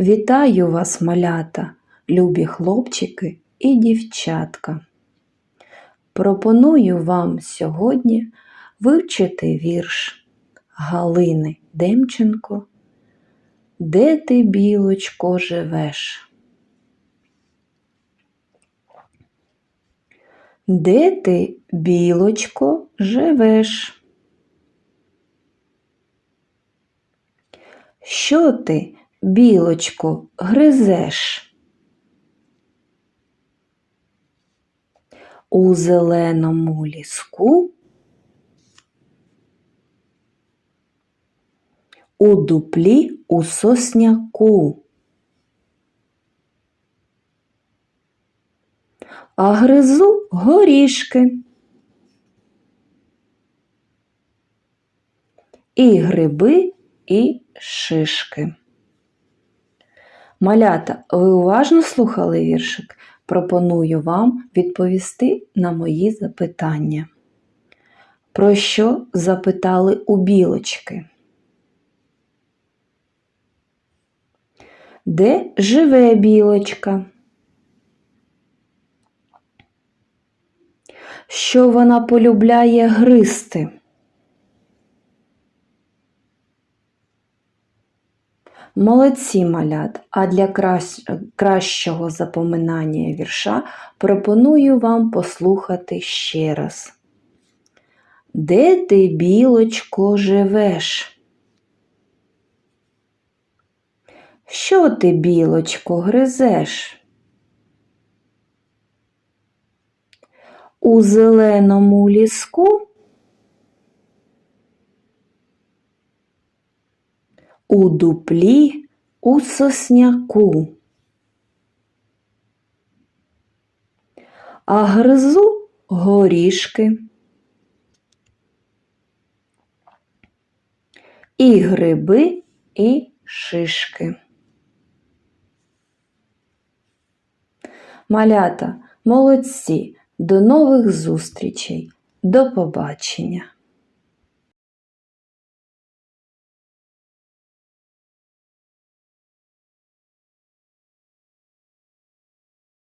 Вітаю вас, малята, любі хлопчики і дівчатка. Пропоную вам сьогодні вивчити вірш Галини Демченко Де ти, білочко, живеш? Де ти, білочко, живеш? Що ти, білочко, гризеш? У зеленому ліску у дуплі у сосняку. А гризу горішки. І гриби, і шишки. Малята, ви уважно слухали віршик? Пропоную вам відповісти на мої запитання. Про що запитали у білочки? Де живе білочка? Що вона полюбляє гристи? Молодці малят, а для кращ- кращого запоминання вірша пропоную вам послухати ще раз. Де ти, білочко, живеш? Що ти, білочко, гризеш? У зеленому ліску у дуплі у сосняку. А гризу горішки. І гриби, і шишки. Малята, молодці, до нових зустрічей, до побачення!